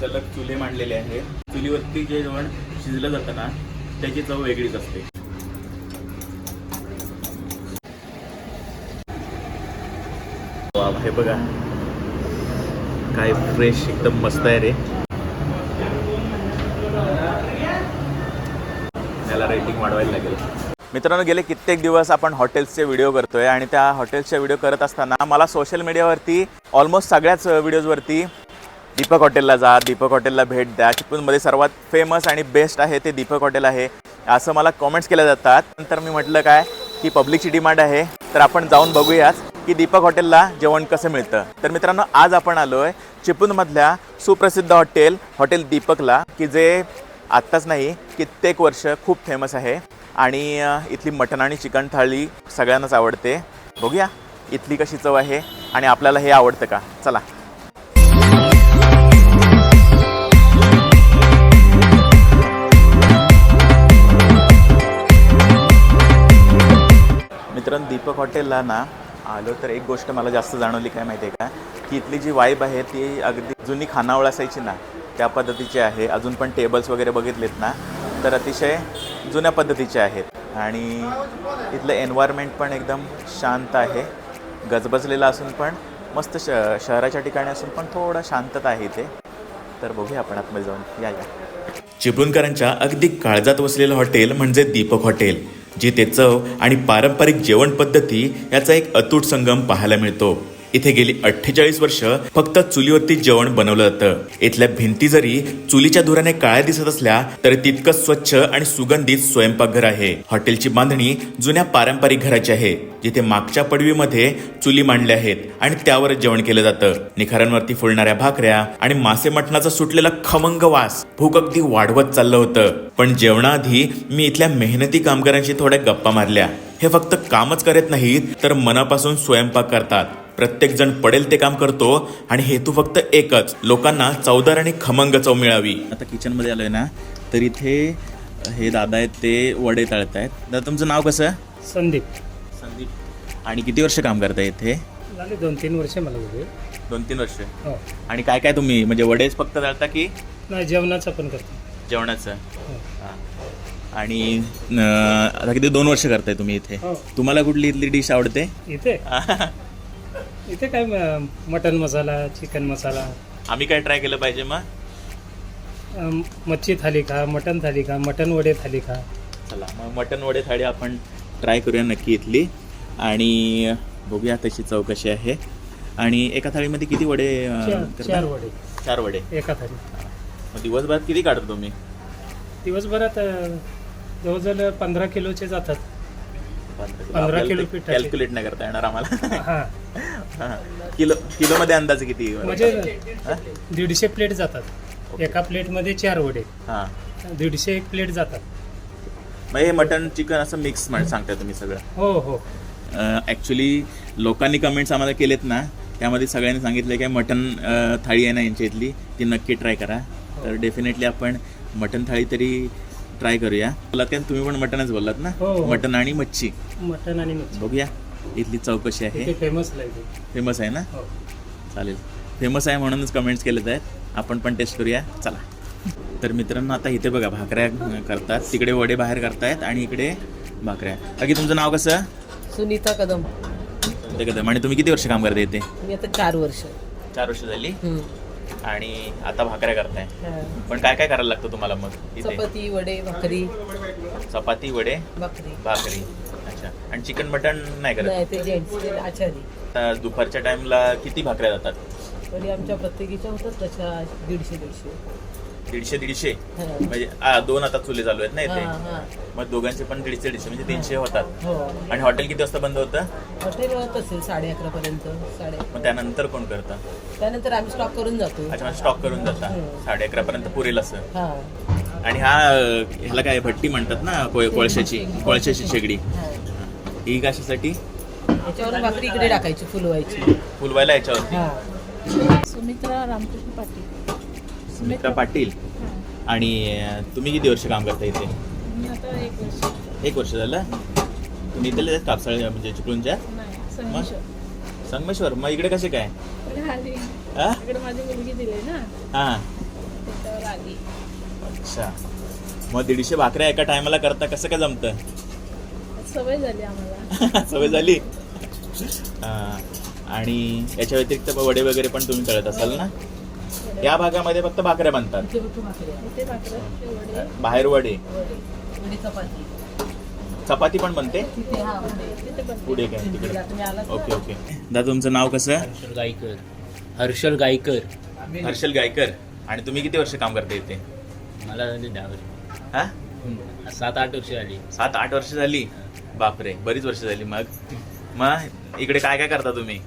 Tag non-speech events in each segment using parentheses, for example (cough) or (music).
सलग चुले मांडलेले आहे चुलीवरती जे जेवण शिजलं जातं ना त्याची चव वेगळीच असते. हे बघा. काय फ्रेश एकदम मस्त आहे रे. त्याला रेटिंग वाढवायला लागेल. मित्रांनो गेले कित्येक दिवस आपण हॉटेल्सचे व्हिडिओ करतोय आणि त्या हॉटेल्सचे व्हिडिओ करत असताना मला सोशल मीडियावरती ऑलमोस्ट सगळ्याच व्हिडिओजवरती दीपक हॉटेलला जा दीपक हॉटेलला भेट द्या. चिपळूणमध्ये सर्वात फेमस आणि बेस्ट आहे ते दीपक हॉटेल आहे. असं मला कॉमेंट्स केल्या जातात. नंतर मी म्हटलं काय की पब्लिकची डिमांड आहे. तर आपण जाऊन बघूयाच की दीपक हॉटेलला जेवण कसं मिळतं. तर मित्रांनो आज आपण आलो आहे चिपळूणमधल्या सुप्रसिद्ध हॉटेल हॉटेल दीपकला की जे आत्ताच नाही कित्येक वर्ष खूप फेमस आहे. आणि इथली मटण आणि चिकन थाळी सगळ्यांनाच आवडते. बघूया इथली कशी चव आहे आणि आपल्याला हे आवडतं का? चला. दीपक हॉटेलला ना आलो तर एक गोष्ट मला जास्त जाणवली काय माहिती आहे का? की इथली जी वाईब आहे ती अगदी जुनी खानावळ असायची ना त्या पद्धतीची आहे. अजून पण टेबल्स वगैरे बघितलेत ना तर अतिशय जुन्या पद्धतीचे आहेत. आणि इथलं एन्व्हायरमेंट पण एकदम शांत आहे. गजबजलेलं असून पण मस्त श शहराच्या ठिकाणी असून पण थोडं शांतता आहे इथे. तर बघूया आपण आतमध्ये जाऊन. या या. चिपळूणकरांच्या अगदी काळजात वसलेलं हॉटेल म्हणजे दीपक हॉटेल जिथे चव आणि पारंपरिक जेवण पद्धती याचा एक अतूट संगम पाहायला मिळतो. इथे गेली अठ्ठेचाळीस वर्ष फक्त चुलीवरती जेवण बनवलं जातं इथल्या भिंती जरी चुलीच्या धुराने काळ्या दिसत असल्या तरी तितकंच स्वच्छ आणि सुगंधित स्वयंपाकघर आहे. हॉटेलची बांधणी जुन्या पारंपरिक घराची आहे जिथे मागच्या पडवीमध्ये चुली मांडल्या आहेत आणि त्यावर जेवण केलं जातं. निखारांवरती फुलणाऱ्या भाकऱ्या आणि मासे मटणाचा सुटलेला खमंग वास भूक अगदी वाढवत चाललं होतं. पण जेवणाआधी मी इथल्या मेहनती कामगारांशी थोड्या गप्पा मारल्या. हे फक्त कामच करत नाहीत तर मनापासून स्वयंपाक करतात. प्रत्येक जण पडेल ते काम करतो आणि हेतू फक्त एकच लोकांना चवदार आणि खमंग चव मिळावी. आता किचनमध्ये आलोय ना तर इथे हे दादा आहेत ते वडे तळत आहेत दादा तुमचं नाव कसं? संदीप. संदीप. आणि किती वर्ष काम करताय इथे? झाले दोन तीन वर्ष मला उभे दोन तीन वर्ष. हो. आणि काय काय तुम्ही म्हणजे वडेच फक्त तळता की? नाही जेवणाचं पण करतो. जेवणाचं. हो. हा. आणि आता किती दोन वर्ष करताय तुम्ही इथे? हो. तुम्हाला कुठली इथली डिश आवडते? इथे? (laughs) इथे काय मटन मसाला चिकन मसाला? आम्ही काय ट्राय केलं पाहिजे मग अम, मच्छी थाली खा मटन थाली खा मटन वडे थाली खा. चला मग मटन वडे थाळी आपण ट्राय करूया नक्की इथली. आणि बघूया तशी चौकशी आहे. आणि एका थाळीमध्ये किती वडे अं, चार करता? चार वडे. चार वडे. एका थाली मग दिवसभरात किती काढता तुम्ही? दिवसभरात अ, जवळजवळ पंधरा किलोचे जातात. पंधरा किलो. पीठ. कॅल्क्युलेट नाही करता येणार आम्हाला. हां. हा. किलो किलो मध्ये अंदाज किती म्हणजे हा? दीडशे प्लेट जातात. एका प्लेटमध्ये चार वडे. हा. दीडशे एक प्लेट जातात. मग हे मटन चिकन असं मिक्स म्हण सांगता तुम्ही सगळं. हो हो. ॲक्च्युली लोकांनी कमेंट्स आम्हाला केलेत ना त्यामध्ये सगळ्यांनी सांगितलं की मटन थाळी आहे ना यांच्या इथली ती नक्की ट्राय करा. तर डेफिनेटली आपण मटन थाळी तरी ट्राय करूया. तुम्ही पण मटनच बोललात ना? हो, हो. मटन आणि मच्छी. मटन आणि मच्छी. बघूया. इथली चौकशी आहे. इथे फेमस फेमस आहे ना? हो. चालेल. फेमस आहे म्हणूनच कमेंट्स केलेत आहेत. आपण पण टेस्ट करूया. चला. तर मित्रांनो आता इथे बघा भाकऱ्या करतात. तिकडे वडे बाहेर करतायत आणि इकडे भाकऱ्या. बाकी तुमचं नाव कसं? सुनीता कदम. ते कदम. आणि तुम्ही किती वर्ष काम करता इथे? मी आता चार वर्ष. चार वर्ष झाली. आणि आता भाकऱ्या करताय. पण काय काय करायला लागतं तुम्हाला मग चपाती वडे भाकरी. चपाती वडे भाकरी. भाकरी. आणि चिकन मटन नाही करत? नाही ते जेंट्स आचारी. आता दुपारच्या टाइमला किती भाकऱ्या जातात? वडे आमच्या प्रत्येकीच्या होतात तशा दीडशे दीडशे. दीडशे दीडशे? हा. म्हणजे आ, दोन आता चुले चालू आहेत ना हा, इथे? हा. मग दोघांचे पण दीडशे दीडशे म्हणजे तीनशे होतात. हो. आणि हॉटेल किती वाजता बंद होतं? हॉटेल होत असेल साडे अकरा पर्यंत साडे मग त्यानंतर कोण करतं? त्यानंतर आम्ही स्टॉक करून जातो. अच्छा स्टॉक करून जाता. हम्म. साडे अकरा पर्यंत पुरेल असं. हा. आणि हा अ, ह्याला काय भट्टी म्हणतात ना कोळ- कोळशाची कोळशाची शेगडी. हा. ही कशासाठी याच्यावरून भाकरी इकडे टाकायची फुलवायची. फुलवायला याच्यावरती? हा. सुमित्रा रामकृष्ण पाटील. सुमित्रा पाटील? आणि तुम्ही किती वर्ष काम करता इथे? मी आता एक वर्ष. एक वर्ष झालं? तुम्ही इथले आहेत कापसाळ म्हणजे चिपळूणच्या? नाही संगमेश्वर. मग इकडे कसे काय? इकडे आली. हा इकडे माझी मुलगी दिली ना. हा. त्याच्यावर आली. अच्छा. मग दीडशे भाकऱ्या एका टायमाला करता कसं काय जमतं? सवय झाली आम्हाला. (laughs) सवय झाली. आणि याच्या व्यतिरिक्त वडे वगैरे पण तुम्ही करत असाल ना? या भागामध्ये फक्त भाकऱ्या बनतात. बाहेर वडे. चपाती. चपाती पण बनते? हा पुढे काय तिकडे? Okay okay. दादा तुमचं नाव कसं हर्षल गायकर. हर्षल गायकर. हर्षल गायकर. आणि तुम्ही किती वर्ष काम करता इथे? मला झाली दहा वर्ष. हा. सात आठ वर्ष झाली. सात आठ वर्ष झाली. बापरे बरीच वर्ष झाली मग. मग इकडे काय काय करता तुम्ही?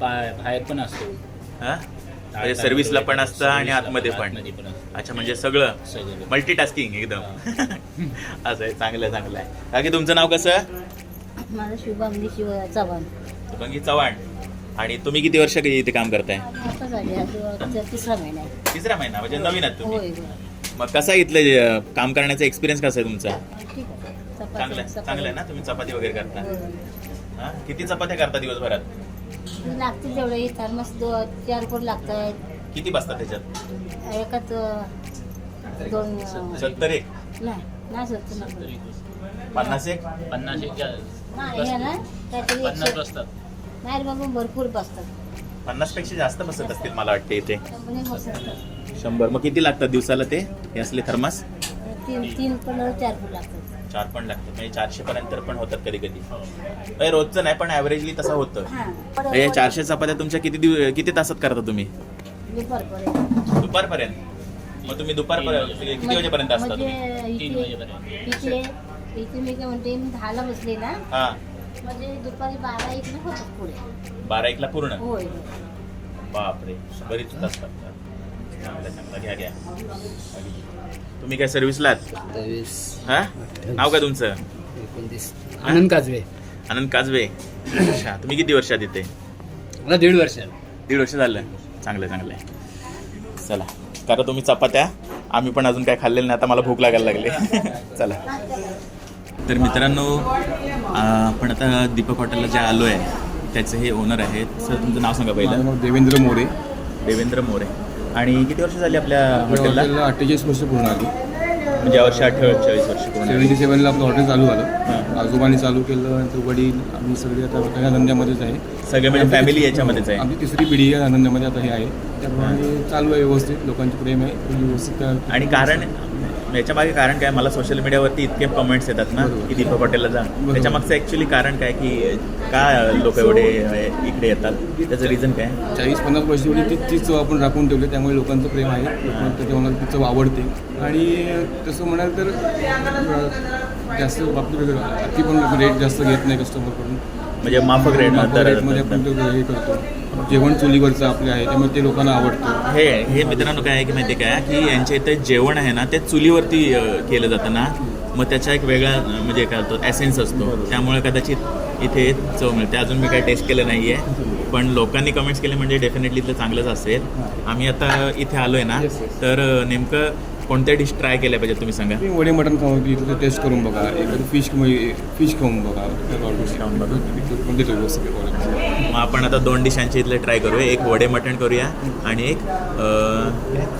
बा- बाहेर पण असतो. हा? म्हणजे सर्व्हिसला पण असतं आणि आतमध्ये पण आतमध्ये पण असतो. अच्छा म्हणजे सगळं? सगळं. मल्टीटास्किंग एकदम. (laughs) असं आहे चांगलं आहे चांगलं आहे. काकी तुमचं नाव कसं? माझं शुभमनी शिव चव्हाण. शुभंगी चव्हाण. आणि तुम्ही किती वर्ष इथे काम करताय? आता झाली आता तिसरा महिना आहे. तिसरा महिना म्हणजे नवीन आहात तुम्ही. होय होय. मग कसा आहे इथलं जे, काम करण्याचा एक्सपिरियन्स कसा आहे तुमचा? ठीक आहे. चपाती- चांगलं आहे. चांगलं आहे ना? तुम्ही चपाती वगैरे करता. हा? किती चपात्या करता दिवसभरात? लागतील तेवढे थर्मस दो चार कोट लागतात. किती बसतात त्याच्यात? एकाच अं, दोन अं, सत्तर एक? नाही नाही सत्तर नाही. पन्नास एक? पन्नास एक जा- नाही हे ना काहीतरी पन्नास एकशे वाजतात नाही बाबा भरपूर बसतात. पन्नासपेक्षा जास्त बसत असतील मला वाटते इथे. कंपनी बसतात शंभर. मग किती लागतात दिवसाला ते? हे असले थर्मास? तीन तीन पण चार फूट लागतात. चार पण लागतात. म्हणजे चारशे पर्यंत पण होतात कधी कधी म्हणजे रोजचं नाही पण ऍव्हरेजली तसं होतं. हां. हे चारशे चपात्या तुमच्या किती दिव किती तासात करता तुम्ही? दुपारपर्यंत. दुपारपर्यंत? मग तुम्ही दुपारपर्यंत किती वाजेपर्यंत असता तुम्ही? म्हणजे तीन इथे वाजेपर्यंत. इथे इथे मी काय म्हणते मी दहाला बसले ना हा. म्हणजे दुपारी बारा एक ना होतात पुढे. बारा एकला पूर्ण? होय. बापरे बरीच तास लागतात चांगलं चांगलं घ्या घ्या तुम्ही काय सर्व्हिसला हा नाव काय तुमचं? एकोणतीस? आनंद काजवे. आनंद काजवे. अच्छा तुम्ही किती वर्षात इथे? मला दीड वर्ष दीड वर्ष झालं. चांगलं आहे, चांगलं. आहे चला करा तुम्ही चपात्या. आम्ही पण अजून काय खाल्लेलं नाही आता मला भूक लागायला लागली. (laughs) चला. तर मित्रांनो आपण आता दीपक हॉटेलला जे आलो आहे त्याचे हे ओनर आहेत. सर तुमचं नाव सांगा पहिलं. देवेंद्र मोरे. देवेंद्र मोरे. आणि किती वर्ष झाली आपल्या हॉटेलला? हॉटेलला अठ्ठेचाळीस वर्ष पूर्ण आली म्हणजे यावर्षी अठ्ठेचाळीस वर्ष पूर्ण. सेव्हन्टी सेवनला आपलं हॉटेल चालू. झालं. आजोबांनी चालू केलं नंतर वडील आम्ही सगळे आता या धंद्यामध्येच आहे. सगळे म्हणजे फॅमिली याच्यामध्येच आहे. आमची तिसरी पिढी या धंद्यामध्ये आता हे आहे. त्याप्रमाणे चालू आहे व्यवस्थित लोकांचे प्रेम आहे व्यवस्थित आणि कारण याच्या मागे कारण काय मला सोशल मीडियावरती इतके कमेंट्स येतात ना. की दीपक हॉटेलला जा त्याच्या मागचं ऍक्च्युली कारण काय की का लोक एवढे इकडे येतात? त्याचं रिझन काय? चाळीस पन्नास वर्ष एवढी ती तीच चव आपण राखून ठेवली त्यामुळे लोकांचं प्रेम आहे. त्याच्यामुळे ती चव आवडते. आणि तसं म्हणाल तर जास्त बाबतीत अति पण रेट जास्त घेत नाही कस्टमरकडून म्हणजे माफक रेट माफक रेटमध्ये आपण ते हे करतो. जेवण चुलीवरचं आपले आहे त्यामुळे ते लोकांना आवडतं. हे हे मित्रांनो काय आहे की माहिती काय की? यांच्या इथे जेवण आहे ना ते चुलीवरती केलं जातं ना. मग त्याचा एक वेगळा म्हणजे काय होतो ॲसेन्स असतो. त्यामुळे कदाचित इथे चव मिळते. अजून मी काही टेस्ट केलं नाही आहे पण लोकांनी कमेंट्स केले म्हणजे डेफिनेटली इथलं चांगलंच असेल. आम्ही आता इथे आलो आहे ना तर नेमकं कोणत्या डिश ट्राय केल्या पाहिजे तुम्ही सांगा? तुम्ही वडे मटण खाऊन इथं टेस्ट करून बघा. एखादं फिश फिश खाऊन बघा. कोणते. मग आपण आता दोन डिशांचे इथले ट्राय करूया. एक वडे मटण करूया आणि एक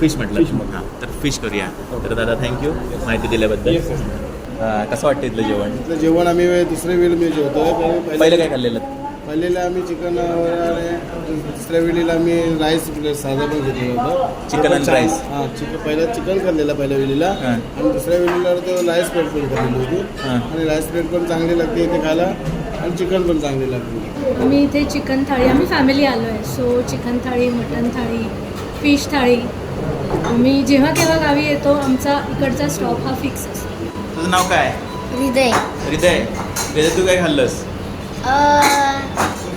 फिश म्हटलं. हां तर फिश करूया. तर दादा थँक्यू माहिती दिल्याबद्दल. कसं वाटतं इथलं जेवण? इथलं जेवण आम्ही दुसऱ्या वेळी मी जेवतो पहिलं काय खाल्लेलं? पहिलेला आम्ही चिकन आणि दुसऱ्या वेळेला आम्ही राईस साधा पण घेतलेला होता. चिकन आणि राईस हां चिकन पहिला चिकन खाल्लेला पहिल्या वेळेला. हां. आणि दुसऱ्या वेळेला तो राईस प्लेट पण खाल्लेली होती. हां. आणि राईस प्लेट पण चांगली लागते इथे खायला. आणि चिकन पण चांगली लागते आम्ही इथे चिकन थाळी आम्ही फॅमिली आलो आहे so chicken thali mutton thali fish thali. आम्ही जेव्हा केव्हा गावी येतो आमचा इकडचा स्टॉप हा फिक्स असतो. तुझं नाव काय? हृदय. हृदय. हृदय तू काय खाल्लंस?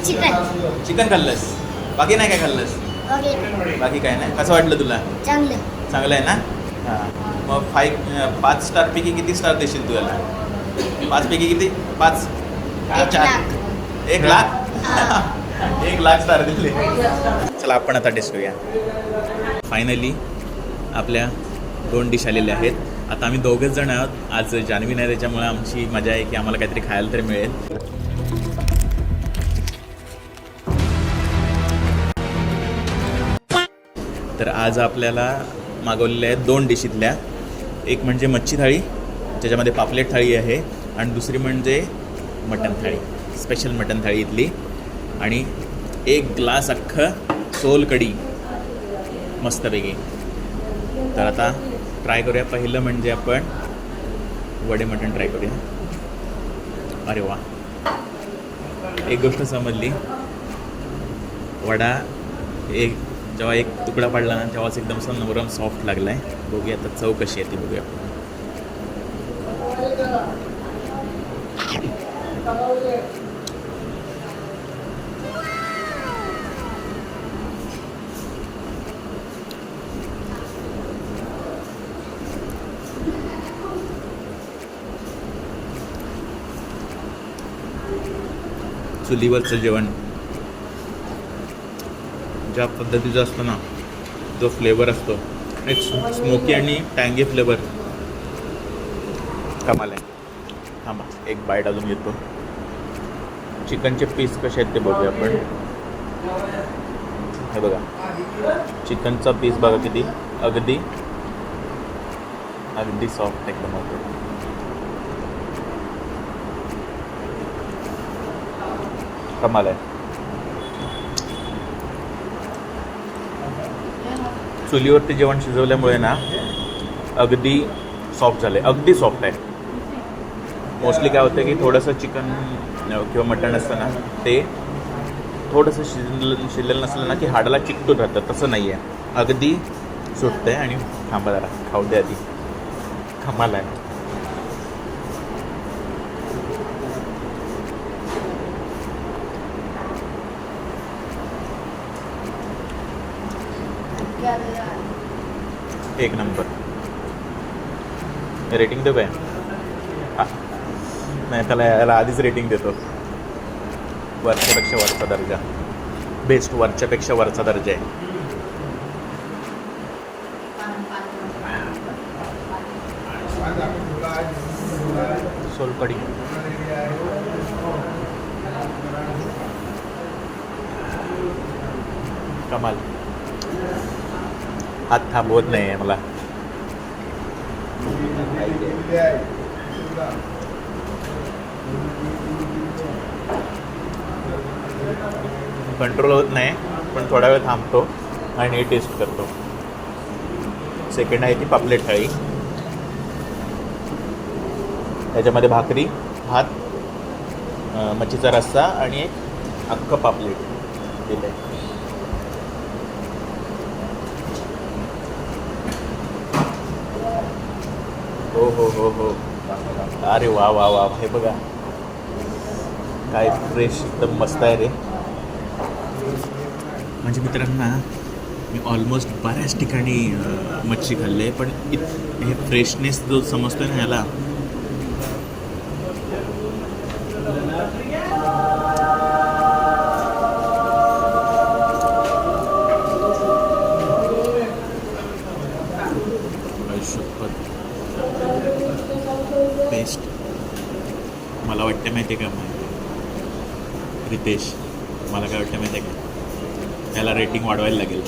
चिकन. चिकन खाल्लंस. बाकी नाही काय खाल्लंस? ओके. बाकी काय नाही. कसं वाटलं तुला? चांगलं. चांगलं आहे ना? हां. मग फाईव्ह पाच स्टारपैकी किती स्टार देशील तू याला? पाचपैकी किती? पाच. एक चार. लाख. एक लाख? (laughs) एक लाख स्टार दिले. चला आपण आता टेस्ट करूया. फायनली आपल्या दोन डिश आलेल्या आहेत. आता आम्ही दोघंच जण आहोत. आज जान्हवी नाही त्याच्यामुळे आमची मजा आहे की आम्हाला काहीतरी खायला तरी मिळेल. तर आज आपल्याला मागवलेल्या आहेत दोन डिशीतल्या एक म्हणजे मच्छी थाळी ज्याच्यामध्ये पापलेट थाळी आहे आणि दुसरी म्हणजे मटण थाळी स्पेशल मटण थाळी इथली. आणि एक ग्लास अख्खं सोल कढी मस्तपैकी. तर आता ट्राय करूया. पहिलं म्हणजे आपण वडे मटण ट्राय करूया. अरे वा. एक गोष्ट समजली. वडा एक जेव्हा एक तुकडा पडला ना तेव्हाच एकदम असं नरम सॉफ्ट लागला आहे बघूया आता चव कशी आहे ती बघूया. चुलीवरचं जेवण. ज्या पद्धतीचं असतं ना जो फ्लेवर असतो. एक स्मोकी आणि टँगी फ्लेवर कमाल आहे. थांबा एक बाईट अजून घेतो. चिकनचे पीस कसे आहेत ते बघूया आपण. हे बघा. चिकनचा पीस बघा किती. अगदी अगदी सॉफ्ट एकदम होतो. कमाल आहे. चुलीवरती जेवण शिजवल्यामुळे ना अगदी सॉफ्ट झालं आहे अगदी सॉफ्ट आहे. मोस्टली काय होतं की थोडंसं चिकन किंवा मटण असतं ना ते थोडंसं शिजलं शिजलेलं नसलं ना की हाडाला चिकटून राहतं. तसं नाही आहे अगदी सुटतं आहे आणि थांबा जरा. खाऊ दे आधी. कमाल आहे. एक नंबर. रेटिंग देऊ काय नाही त्याला याला आधीच रेटिंग देतो. वरच्यापेक्षा वरचा दर्जा. बेस्ट वरच्यापेक्षा वरचा दर्जा आहे. सोलकडी कमाल. हात थांबवत नाही आहे मला कंट्रोल होत नाही पण थोडा वेळ थांबतो आणि टेस्ट करतो. सेकंड आहे ती पापलेट थाळी त्याच्यामध्ये भाकरी भात मच्छीचा रस्सा आणि एक अख्खं पापलेट दिलं आहे हो हो हो हो. अरे वा वा वा. हे बघा. काय फ्रेश एकदम मस्त आहे रे. म्हणजे मित्रांना मी ऑलमोस्ट बऱ्याच ठिकाणी मच्छी खाल्ली आहे पण इत हे फ्रेशनेस जो समजतो ना याला रितेश मला काय वाटतं माहिती आहे का? त्याला रेटिंग वाढवायला लागेल.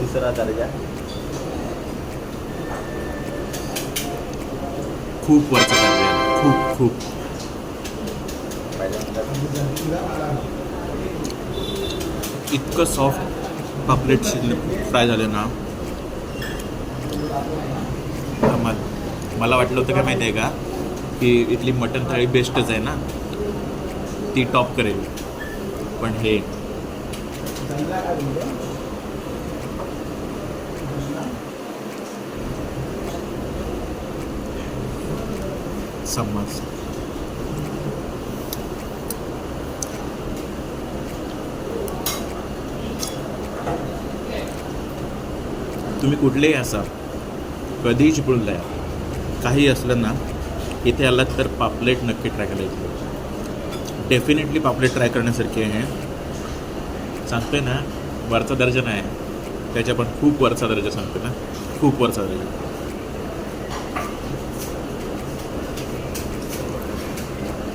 तिसरा दर्जा. खूप वरचा दर्जा. खूप खूप. इतकं सॉफ्ट पापलेट शिजले फ्राय झाले ना. मला वाटलं होतं काय माहिती आहे का की इथली मटण थाळी बेस्टच आहे ना. ती टॉप करेल. पण हे. समज तुम्ही कुठलेही असा कधीही चिपळून द्या काही असलं ना इथे आलात तर पापलेट नक्की ट्राय करायची. डेफिनेटली पापलेट ट्राय करण्यासारखी आहे. सांगतोय ना वरचा दर्जा नाही. त्याच्या पण खूप वरचा दर्जा सांगतोय ना. खूप वरचा दर्जा.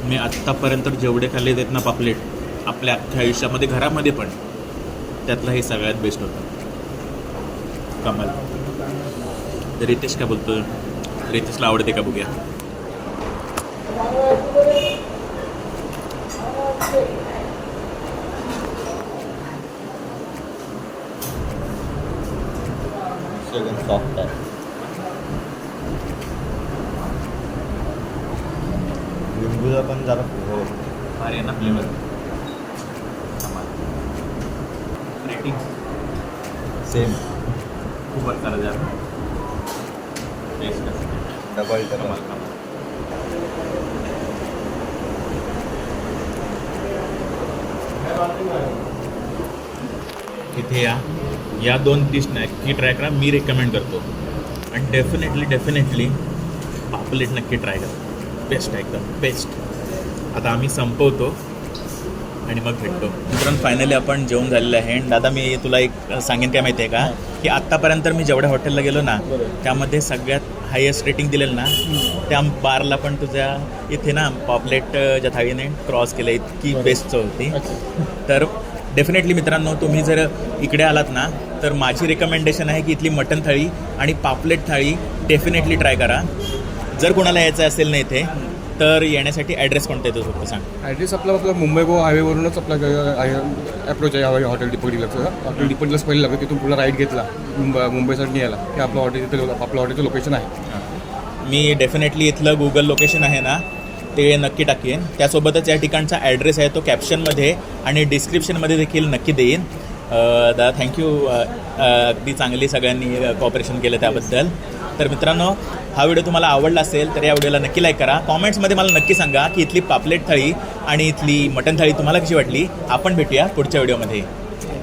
मी आत्तापर्यंत जेवढे खाल्ले आहेत ना पापलेट आपल्या अख्ख्या आयुष्यामध्ये घरामध्ये पण त्यातला हे सगळ्यात बेस्ट होतं. कमाल. रितेश काय बोलतो रितेशला आवडते का बघूया? सॉफ्ट आहे लिंबूचा पण जरा हो भारी आहे ना फ्लेवर रेटिंग सेम खूपच चालत आहे टेस्ट डबल कमाल इथे या या दोन डिश नक्की ट्राय करा मी रेकमेंड करतो. आणि डेफिनेटली डेफिनेटली पापलेट नक्की ट्राय करा. बेस्ट आहे एकदम बेस्ट आता आम्ही संपवतो आणि मग भेटतो. मित्रांनो फायनली आपण जेवण झालेलं आहे. आणि दादा मी तुला एक सांगेन काय माहिती आहे का? की आत्तापर्यंत मी जेवढ्या हॉटेलला गेलो ना त्यामध्ये सगळ्यात हायेस्ट रेटिंग दिलेलं ना त्या बारला पण तुझ्या इथे ना पॉपलेट ज्या थाळीने क्रॉस केलं इतकी बेस्ट होती. तर डेफिनेटली मित्रांनो तुम्ही जर इकडे आलात ना तर माझी रिकमेंडेशन आहे की इथली मटन थाळी आणि पापलेट थाळी डेफिनेटली ट्राय करा. जर कोणाला यायचं असेल ना इथे तर येण्यासाठी ॲड्रेस कोणता येतो फक्त सांग. ॲड्रेस आपला आपला मुंबई गोवा हायवेवरूनच आपला अप्रोच आहे हॉ- हॉटेल डिपो डिलक्सचा हॉटेल डिपो डिलक्स पहिले लागतं तिथून पुढे राईट घेतला मुंबई मुंबईसाठी यायला. की आपलं हॉटेल तिथे आपलं हॉटेलचं लोकेशन आहे. मी डेफिनेटली इथलं गुगल लोकेशन आहे ना ते नक्की टाकेन. त्यासोबतच या ठिकाणचा ॲड्रेस आहे तो कॅप्शनमध्ये आणि डिस्क्रिप्शनमध्ये देखील नक्की देईन. दादा थँक्यू अगदी चांगली सगळ्यांनी कॉपरेशन केलं त्याबद्दल. तर मित्रांनो हा व्हिडिओ तुम्हाला आवडला असेल तर या व्हिडिओला नक्की लाईक करा. कॉमेंट्समध्ये मला नक्की सांगा की इथली पापलेट थाळी आणि इथली मटन थाळी तुम्हाला कशी वाटली? आपण भेटूया पुढच्या व्हिडिओमध्ये